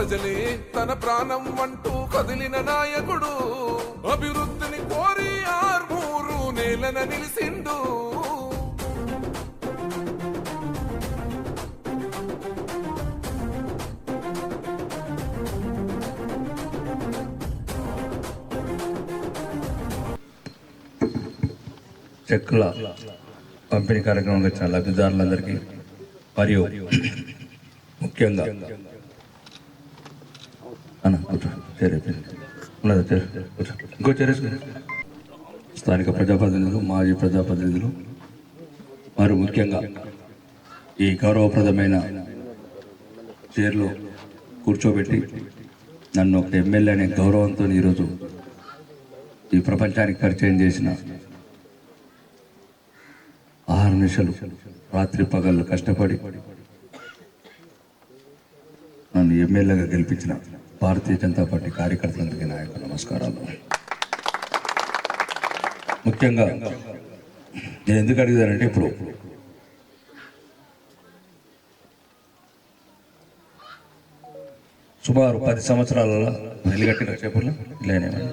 ప్రజలే తన ప్రాణం అంటూ కదిలిన నాయకుడు. అభివృద్ధిని కోరి ఆర్మూరు నేలన నిలిసిండు. చెక్కుల పంపిణీ కార్యక్రమంలో వచ్చిన లబ్ధిదారులందరికీ మరియు ముఖ్యంగా అన్న కూర్చో చేరే ఉన్నదా చేరు కూర్చో. ఇంకో చేరేసుకో స్థానిక ప్రజాప్రతినిధులు మాజీ ప్రజాప్రతినిధులు వారు ముఖ్యంగా ఈ గౌరవప్రదమైన చైర్లో కూర్చోబెట్టి నన్ను ఒక ఎమ్మెల్యే అనే గౌరవంతో ఈరోజు ఈ ప్రపంచానికి పరిచయం చేసిన ఆరు నిమిషాలు రాత్రి పగళ్ళు కష్టపడి నన్ను ఎమ్మెల్యేగా గెలిపించిన భారతీయ జనతా పార్టీ కార్యకర్తలందరికీ నాయకు నమస్కారాలు. ముఖ్యంగా నేను ఎందుకు అడిగానంటే ఇప్పుడు సుమారు పది సంవత్సరాలలో వెలుగట్టిన చెప్పులు లేనేమని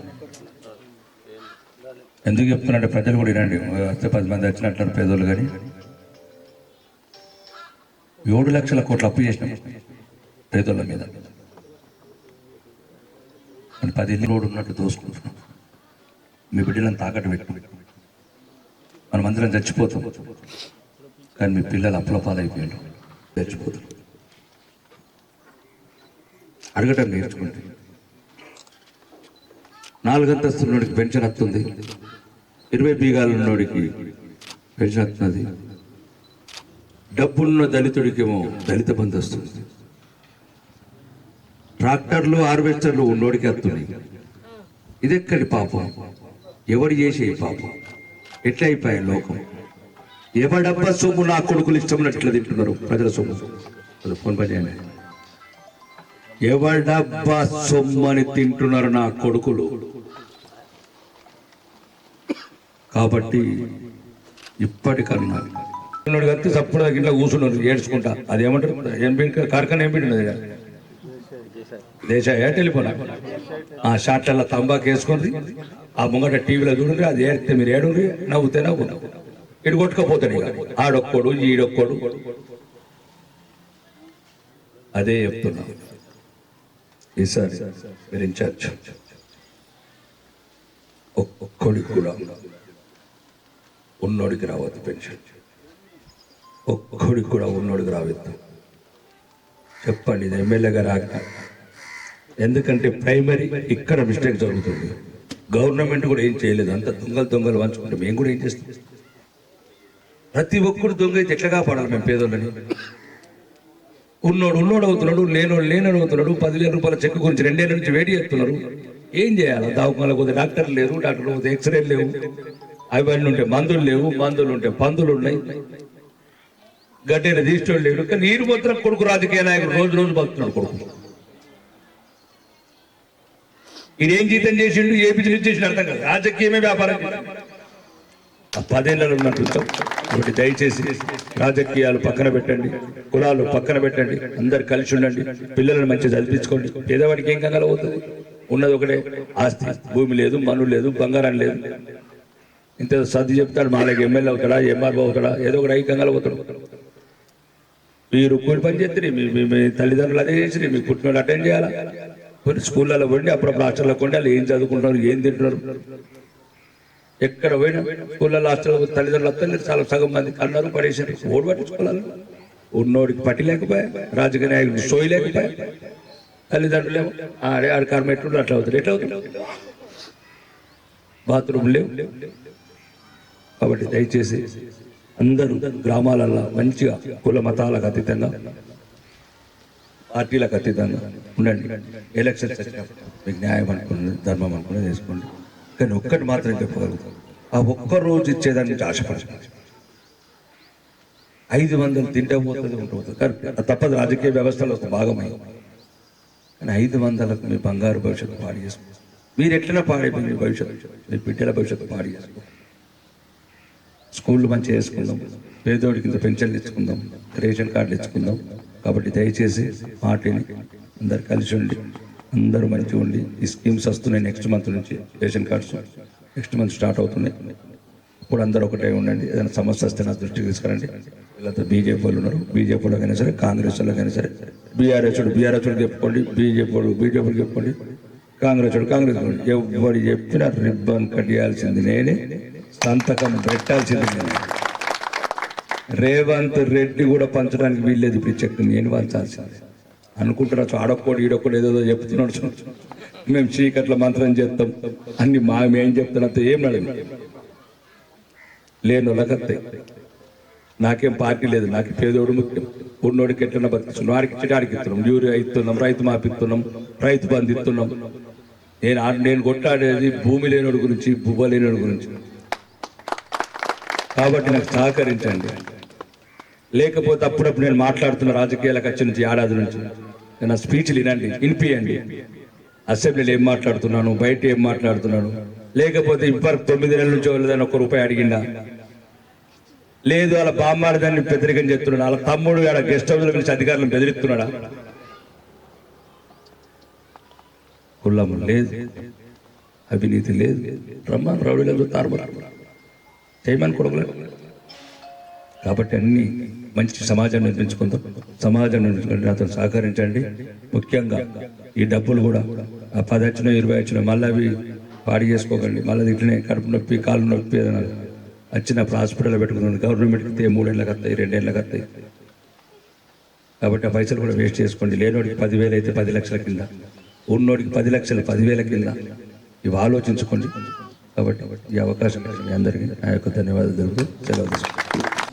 ఎందుకు చెప్తున్నాంటే ప్రజలు కూడా వినండి. వస్తే పది మంది వచ్చినట్లు పేదోళ్ళు కానీ ఏడు లక్షల కోట్లు అప్పు చేసినాం పేదోళ్ళ మీద. కానీ పది ఇల్లు రోడ్డు ఉన్నట్టు దోసుకుంటున్నాం మీ బిడ్డలను తాకట్టు పెట్టు మనం అందరం చచ్చిపోతాం. కానీ మీ పిల్లలు అప్పుల పాలైపోయారు చచ్చిపోతారు. అడగటం నేర్చుకోండి. నాలుగంతస్తున్నోడికి పెన్షన్ వస్తుంది. ఇరవై బీగాలు ఉన్నోడికి పెన్షన్ వస్తున్నది డబ్బున్న దళితుడికేమో దళిత బంధు వస్తుంది. ట్రాక్టర్లు హార్వెస్టర్లు ఉన్నోడికి వస్తున్నాయి. ఇదెక్కడి పాపం? ఎవడు చేసే పాపం? ఎట్లయిపోయాయి లోకం? ఎవడబ్బా సొమ్ము నా కొడుకులు ఇష్టం తింటున్నారు? ప్రజల సొమ్ము. ఫోన్ పని చేయండి. ఎవడబ్బా సొమ్మని తింటున్నారు నా కొడుకులు? కాబట్టి ఇప్పటికన్నా. ఉన్నాడు కత్తి చప్పుడు ఇంట్లో కూర్చున్నారు ఏడ్చుకుంటా. అది ఏమంటారు ఏం పెట్టి కార్ఖాన ఏం పెట్టినది దేశ ఏ టెలిఫోన్ ఆ షాట్ల తంబాకు వేసుకొని ఆ ముంగట టీవీలో చూడండి అది ఏడితే మీరు ఏడుండ్రి నవ్వుతే నవ్వు ఇటు కొట్టుకపోతాడు ఇక. ఆడొక్కడు ఈడొక్కడు. అదే చెప్తున్నా. ఈసారి మీరు ఇన్ఛార్జ్ ఒక్కడికి కూడా ఉన్నోడికి రావద్దు పెన్షన్. ఒక్కడికి కూడా ఉన్నోడికి రావద్దు. చెప్పండి ఇది ఎమ్మెల్యేగా రాక ఎందుకంటే ప్రైమరీ ఇక్కడ మిస్టేక్ జరుగుతుంది. గవర్నమెంట్ కూడా ఏం చేయలేదు. అంత దొంగలు దొంగలు వంచుకుంటే మేము కూడా ఏం చేస్తాం? ప్రతి ఒక్కరు దొంగ అయితే ఎట్లా కాపాడాలి మేము పేదోళ్ళని? ఉన్నోడు ఉన్నోడు అవుతున్నాడు లేనోడు లేనోడు అవుతున్నాడు పదివేల రూపాయల చెక్ గురించి రెండేళ్ళ నుంచి వేడి చేస్తున్నారు. ఏం చేయాలి? దావకాల కొద్ది డాక్టర్లు లేరు డాక్టర్ పోతే ఎక్స్రేలు లేవు. అవన్నీ ఉంటే మందులు లేవు మందులు ఉంటే పందులు ఉన్నాయి. గడ్డైన తీసుకోవడం లేడు. కానీ నీరు మాత్రం కొడుకు రాజకీయ నాయకుడు రోజు రోజు బతున్నాడు కొడుకు. ఈయన ఏం జీతం చేసిండు ఏ బిజినెస్ చేసిండు అర్థం కాదు. రాజకీయమే వ్యాపారం. ఆ పదేళ్ళలో ఉన్నట్టు ఒకటి దయచేసి రాజకీయాలు పక్కన పెట్టండి కులాలు పక్కన పెట్టండి అందరు కలిసి ఉండండి పిల్లలను మంచిగా చదివించుకోండి. పేదవాడికి ఏం కంగాలు ఉన్నది ఒకటే ఆస్తి. భూమి లేదు మను లేదు బంగారం లేదు. ఇంత సర్ది చెప్తాడు మాలకి ఎమ్మెల్యే అవుతాడా ఎంఆర్ఓ అవుతాడా? ఏదో ఒకటి ఐకంగా కంగాలు అవుతాడు మీరు కూలి పని చేస్తే మీ తల్లిదండ్రులు అదే చేసి మీ కుటుంబాలు అటెండ్ చేయాలా? కొన్ని స్కూళ్ళలో పోండి అప్పుడప్పుడు హాస్టల్లో కొండి వాళ్ళు ఏం చదువుకుంటున్నారు ఏం తింటున్నారు? ఎక్కడ పోయినా స్కూళ్ళలో హాస్టల్లో తల్లిదండ్రులు వస్తారు చాలా సగం మంది అన్నారు పడేసారు ఓడి పట్టించుకోవాలి. ఉన్నోడికి పట్టి లేకపోయా రాజకీయ నాయకుడికి సోయి లేకపోయా? తల్లిదండ్రులు ఏమో ఆడే ఆడ కర్మ ఎట్లుంటారు అట్లా అవుతుంది ఎట్లా అవుతుంది? బాత్రూమ్ లేవు. కాబట్టి దయచేసి అందరూ గ్రామాలలో మంచిగా కుల మతాలకు అతీతంగా పార్టీలకు అతీతంగా ఉండండి. ఎలక్షన్స్ వచ్చినప్పుడు మీకు న్యాయం అనుకున్నది ధర్మం అనుకున్నది చేసుకోండి. కానీ ఒక్కటి మాత్రం చెప్పగలుగుతాం. ఆ ఒక్క రోజు ఇచ్చేదాని నుంచి ఐదు వందలు తింటే పోతుంది ఉంటుంది కరెక్ట్ తప్పదు. రాజకీయ వ్యవస్థలో ఒక భాగమై. కానీ ఐదు వందలకు మీ బంగారు భవిష్యత్తు పాడు చేసుకోండి. మీరు ఎట్లనే పాడైపోయింది మీ భవిష్యత్తు. మీ బిడ్డల భవిష్యత్తు పాడు చేసుకో స్కూళ్ళు మంచిగా వేసుకుందాం పేదోడికి కింద పెన్షన్లు ఇచ్చుకుందాం రేషన్ కార్డులు ఇచ్చుకుందాం కాబట్టి దయచేసి మాటిని అందరు కలిసి ఉండి అందరూ మంచిగా ఉండి ఈ స్కీమ్స్ వస్తున్నాయి నెక్స్ట్ మంత్ నుంచి ration cards next month start అవుతున్నాయి. ఇప్పుడు అందరూ ఒకటే ఉండండి ఏదైనా సమస్య వస్తే నా దృష్టికి తీసుకురండి. వీళ్ళతో బీజేపీ వాళ్ళు ఉన్నారు బీజేపీ వాళ్ళు అయినా సరే కాంగ్రెస్ వాళ్ళు అయినా సరే బీఆర్ఎస్ బీఆర్ఎస్ చెప్పుకోండి బీజేపీ వాడు బీజేపీ చెప్పుకోండి కాంగ్రెస్ వాడు కాంగ్రెస్ వాడు ఎవరు చెప్పినా రిబ్బన్ కట్టేయాల్సింది నేనే సంతకం పెట్టాల్సింది నేనే. రేవంత్ రెడ్డి కూడా పంచడానికి వీల్లేదు ఇప్పుడు చెక్ నేను పంచాల్సింది అనుకుంటున్నారు ఆడొక్కడు ఈడొక్కడు ఏదో చెప్తున్నాడు. మేము చీకట్ల మంత్రం చేస్తాం. అన్ని మా మేం చెప్తున్నంత ఏం నడదు లేను వాళ్ళకత్తాయి నాకేం పార్టీ లేదు. నాకు పేదోడు ముఖ్యం. ఉన్నోడికి ఎట్లన్నా బతికిస్తున్నాం. వాడికి చిటాడికి ఆడికి ఇస్తున్నాం. యూరియా ఇస్తున్నాం. రైతు మాపిస్తున్నాం రైతు బంధు ఇస్తున్నాం. నేను ఆ- నేను కొట్లాడేది భూమి లేనోడి గురించి బువ్వ లేనోడి గురించి. కాబట్టి నాకు సహకరించండి. లేకపోతే అప్పుడప్పుడు నేను మాట్లాడుతున్న రాజకీయాలకు వచ్చి నుంచి ఏడాది నుంచి నేను ఆ స్పీచ్లు వినండి వినిపియండి. అసెంబ్లీలో ఏం మాట్లాడుతున్నాను బయట ఏం మాట్లాడుతున్నాను? లేకపోతే ఇప్పటికి తొమ్మిది నెలల నుంచి వాళ్ళదని ఒక రూపాయి అడిగిందా? లేదు వాళ్ళ బామ్మారి దాన్ని బెదిరికం చెప్తున్నాడు. వాళ్ళ తమ్ముడు ఆడ గెస్ట్ హౌస్ కలిసి అధికారులను బెదిరిస్తున్నాడా? కులం లేదు. అవినీతి లేదు. రమ్మని రౌడీలకు తారుమారు? చేయమని కొడుకులేదు కాబట్టి అన్ని మంచి సమాజం నిర్మించుకుందాం సమాజం నిర్మించుకుంటే అతను సహకరించండి. ముఖ్యంగా ఈ డబ్బులు కూడా ఆ పది వచ్చిన ఇరవై వచ్చిన మళ్ళీ అవి పాడి చేసుకోకండి. మళ్ళీ ఇట్లనే కడుపు నొప్పి కాళ్ళు నొప్పి ఏదైనా వచ్చినప్పుడు హాస్పిటల్లో పెట్టుకున్నాను. గవర్నమెంట్కి ఇస్తే మూడేళ్ళకి వస్తాయి రెండేళ్ళకి వస్తాయి. కాబట్టి ఆ పైసలు కూడా వేస్ట్ చేసుకోండి. లేనోడికి పదివేలు అయితే పది లక్షల కింద. ఉన్నోడికి పది లక్షలు పదివేల కింద. ఇవి ఆలోచించుకోండి. కాబట్టి ఈ అవకాశం మీ అందరికీ నా యొక్క ధన్యవాదాలు తెలుపుతూ సెలవు తీసుకుంటాను